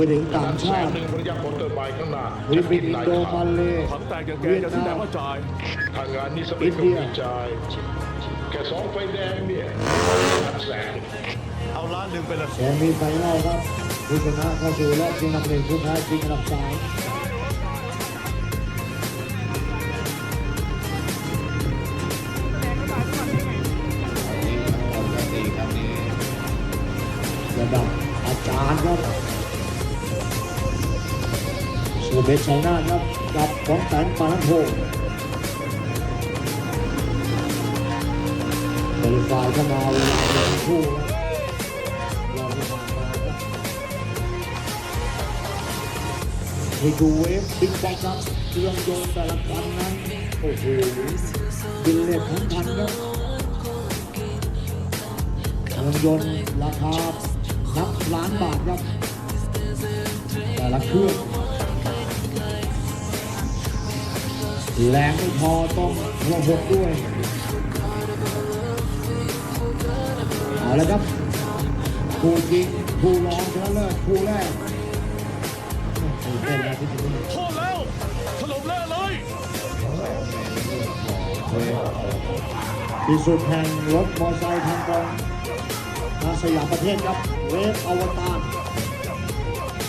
ไปถึงต่างแสชานติหนึ่งภรรยามอเตอร์ไบค์ข้างหน้าฟิลิปปินส์อินโดมาเลถังแตกอย่างแกเวียดจะที่ไหนนามว่าจ่ายทางงานนี้สเปคก็มีจ่ายแค่สองไฟแดงเนี่ยแสนเอาล้านหนึ่งไปเลยแชมป์มีไฟนอลครับผู้ชนะเข้าสู่รอบชิงอันดับหนึ่งผู้แพ้ชิงอันดับสามระดับอาจารย์ครับ เบชชัยนาทครับกับของแสนปานันโพบริฟายเข้ามาเวลาเป็นคู่ครับเราจะมรับนี่คือเวฟบิ๊กแบ็คครับเครื่องยนต์แต่ละคันนั้นโอ้โหบินเลททั้งคันครับเครื่องยนต์ราคานับล้านบาทครับแต่ละเครื่อง แรงไม่พอต้องระบบด้วย เอาละครับผู้จริงผู้รองชนะเลิศผู้แรกตื่นเต้นแล้วที่จะนี่โทษแล้วถล่มเละเลยที่สุดแห่งรถมอเตอร์ไซค์ทางตรงมาสยามประเทศครับเวฟอวตาร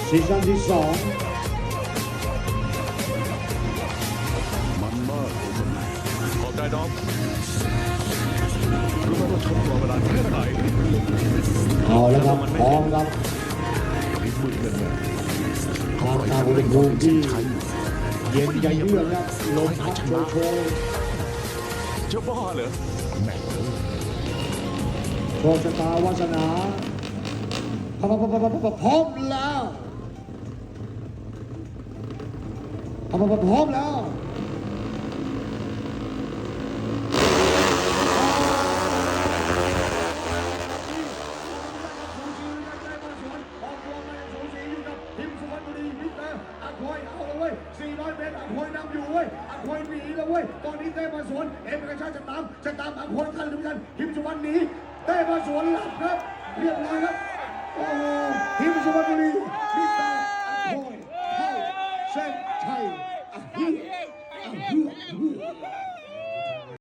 ซีซั่นที่สอง อบใจน้องรู้ไหมว่าทนกว่าเวลาแค่ไหนเอาแล้วครับพร้อมครับฝีมือกันนะทางตาอุณหภูมิที่เย็นใจเยือกครับลมพัดโชยโชยจะบ้าเหรอแม่งโชคชะตาวาสนาพร้อมพร้อมพร้อมพร้อมพร้อมแล้วพร้อมพร้อมพร้อมแล้ว 400เป็นอัควยนำอยู่เว้ยอัควยหนีแล้วเว้ย ตอนนี้เต้มาสวน เอ็มกระชากจะตามจะตามอัควยทันหรือไม่ทันทิมสุวรรณหนีเต้มาสวนหลับครับ เรียบร้อยครับ โอ้โหทิมสุวรรณบุรีมิสเตอร์อัควยเข้าเส้นชัยอะฮืออะฮือเฮือ